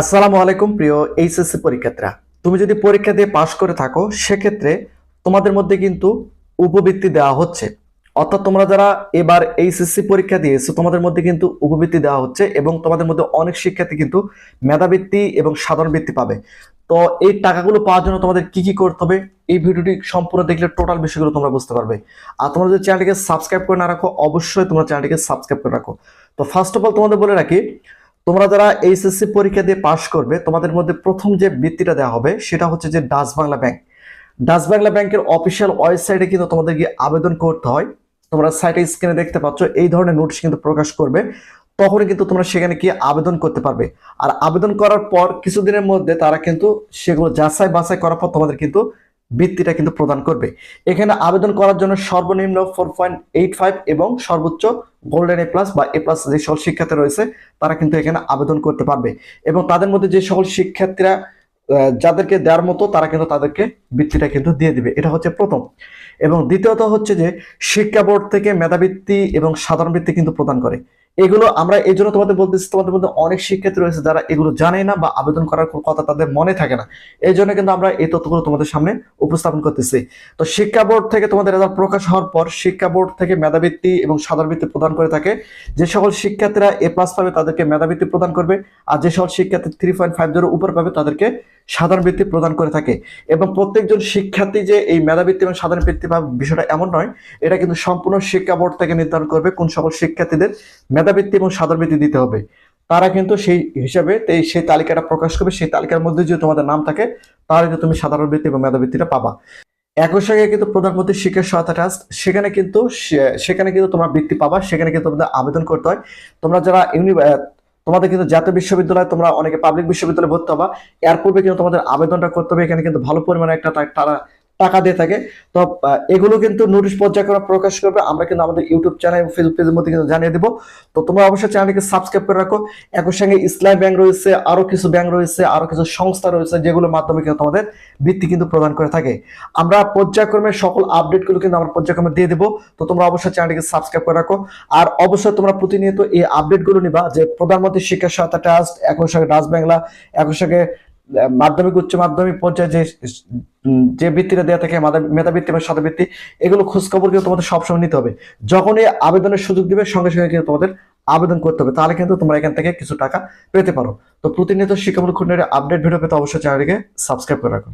আসসালামু আলাইকুম, প্রিয় এইচএসসি পরীক্ষার্থীরা। তুমি যদি পরীক্ষা দিয়ে পাশ করে থাকো, সেক্ষেত্রে তোমাদের মধ্যে কিন্তু উপবৃত্তি দেওয়া হচ্ছে। অর্থাৎ তোমরা যারা এবার এইচএসসি পরীক্ষা দিয়েছ, তোমাদের মধ্যে কিন্তু উপবৃত্তি দেওয়া হচ্ছে এবং তোমাদের মধ্যে অনেক শিক্ষার্থী কিন্তু মেধাবৃত্তি এবং সাধারণ বৃত্তি পাবে। তো এই টাকাগুলো পাওয়ার জন্য তোমাদের কি কি করতে হবে, এই ভিডিওটি সম্পূর্ণ দেখলে টোটাল বিষয়গুলো তোমরা বুঝতে পারবে। আর তোমরা যদি চ্যানেলটিকে সাবস্ক্রাইব করে না রাখো, অবশ্যই তোমরা চ্যানেলটিকে সাবস্ক্রাইব করে রাখো। তো ফার্স্ট অফ অল তোমাদের বলে রাখি তোমরা যারা এইচএসসি পরীক্ষা দিয়ে পাশ করবে, তোমাদের মধ্যে প্রথম যে বৃত্তিটা দেওয়া হবে, সেটা হচ্ছে যে Dutch Bangla bank. Dutch Bangla ব্যাংকের অফিসিয়াল ওয়েবসাইটে কিন্তু তোমাদের গিয়ে আবেদন করতে হয়। তোমরা সাইটে স্ক্রিনে দেখতে পাচ্ছ, এই ধরনের নোটিশ কিন্তু প্রকাশ করবে। তখনই কিন্তু তোমরা সেখানে গিয়ে আবেদন করতে পারবে। আর আবেদন করার পর কিছুদিনের মধ্যে তারা কিন্তু সেগুলো যাচাই বাছাই করার পর তোমাদের কিন্তু বৃত্তিটা কিন্তু প্রদান করবে। এখানে আবেদন করার জন্য সর্বনিম্ন ফোর পয়েন্ট এইট ফাইভ এবং সর্বোচ্চ গোল্ডেন এ প্লাস বা এ প্লাস যে সকল শিক্ষার্থী রয়েছে, তারা কিন্তু এখানে আবেদন করতে পারবে। এবং তাদের মধ্যে যে সকল শিক্ষার্থীরা যাদেরকে দেওয়ার মতো, তারা কিন্তু তাদেরকে বৃত্তিটা কিন্তু দিয়ে দিবে। এটা হচ্ছে প্রথম। এবং দ্বিতীয়ত হচ্ছে যে শিক্ষা বোর্ড থেকে মেধাবৃত্তি এবং সাধারণ বৃত্তি কিন্তু প্রদান করে। এগুলো আমরা এই জন্য তোমাদের বলতেছি, তোমাদের মধ্যে অনেক শিক্ষার্থী রয়েছে যারা এগুলো জানে না বা আবেদন করার কথা তাদের মনে থাকে না। এই জন্য কিন্তু আমরা এই তথ্যগুলো তোমাদের সামনে উপস্থাপন করতেছি। তো শিক্ষা বোর্ড থেকে তোমাদের রেজাল্ট প্রকাশ হওয়ার পর শিক্ষা বোর্ড থেকে মেধাবৃত্তি এবং সাধারণ বৃত্তি প্রদান করে থাকে। যে সকল শিক্ষার্থীরা এ প্লাস পাবে তাদেরকে মেধাবৃত্তি প্রদান করবে। আর যে সকল শিক্ষার্থী থ্রি পয়েন্ট ফাইভ জিরো উপর পাবে তাদেরকে সাধারণ বৃত্তি প্রদান করে থাকে এবং প্রত্যেকজন শিক্ষার্থী যে এই মেধাবৃত্তি এবং সাধারণ বৃত্তি পাবে বিষয়টা এমন নয়, এটা কিন্তু সম্পূর্ণ শিক্ষা বোর্ড থেকে নির্ধারণ করবে কোন সকল শিক্ষার্থীদের মেধাবৃত্তি এবং সাধারণ বৃত্তি দিতে হবে। তারা কিন্তু সেই হিসাবে সেই তালিকাটা প্রকাশ করবে, সেই তালিকার মধ্যে যদি তোমাদের নাম থাকে, তাহলে কিন্তু তুমি সাধারণ বৃত্তি এবং মেধাবৃত্তিটা পাবা। একই সঙ্গে কিন্তু প্রধানমন্ত্রী শিক্ষা সহায়তা ট্রাস্ট, সেখানে কিন্তু সেখানে কিন্তু তোমরা বৃত্তি পাবা, সেখানে কিন্তু তোমাদের আবেদন করতে হয়। তোমরা যারা ইউনি তোমাদের কিন্তু জাতীয় বিশ্ববিদ্যালয়, তোমরা অনেকে পাবলিক বিশ্ববিদ্যালয়ে ভর্তি হবা। এর পূর্বে কিন্তু তোমাদের আবেদনটা করতে হবে। এখানে কিন্তু ভালো পরিমাণে একটা তারা টাকা দিয়ে থাকে। তো এগুলো কিন্তু নোটিশ পর্যায়ক্রমে প্রকাশ করবে। আমরা কিন্তু আমাদের ইউটিউব চ্যানেল এবং ফেসবুক পেজের মধ্যে কিন্তু জানিয়ে দেবো। তো, তোমরা অবশ্যই চ্যানেলটিকে সাবস্ক্রাইব করে রাখো। একই সঙ্গে ইসলাম ব্যাংক রয়েছে, আরও কিছু ব্যাংক রয়েছে, আরও কিছু সংস্থা রয়েছে, যেগুলোর মাধ্যমে কিন্তু তোমাদের বৃত্তি কিন্তু প্রদান করে থাকে। আমরা পর্যায়ক্রমে সকল আপডেটগুলো কিন্তু আমরা পর্যায়ক্রমে দিয়ে দেবো। তো, তোমরা অবশ্যই চ্যানেলটিকে সাবস্ক্রাইব করে রাখো। আর অবশ্যই তোমরা প্রতিনিয়ত এই আপডেটগুলো নিবা, যে প্রধানমন্ত্রী শিক্ষা সহায়তা ট্রাস্ট একই সঙ্গে ডাচ বাংলা একই সঙ্গে মাধ্যমিক, উচ্চ মাধ্যমিক পর্যায়ে যে যে বৃত্তিটা দেওয়া থাকে মেধাবৃত্তি বা শতবৃত্তি এগুলো খোঁজখবর কিন্তু তোমাদের সবসময় নিতে হবে। যখন এই আবেদনের সুযোগ দিবে, সঙ্গে সঙ্গে কিন্তু তোমাদের আবেদন করতে হবে। তাহলে কিন্তু তোমরা এখান থেকে কিছু টাকা পেতে পারো। তো প্রতিনিয়ত শিক্ষামূলক খুনের আপডেট ভিডিও পেতে অবশ্যই চ্যানেলকে সাবস্ক্রাইব করে রাখো।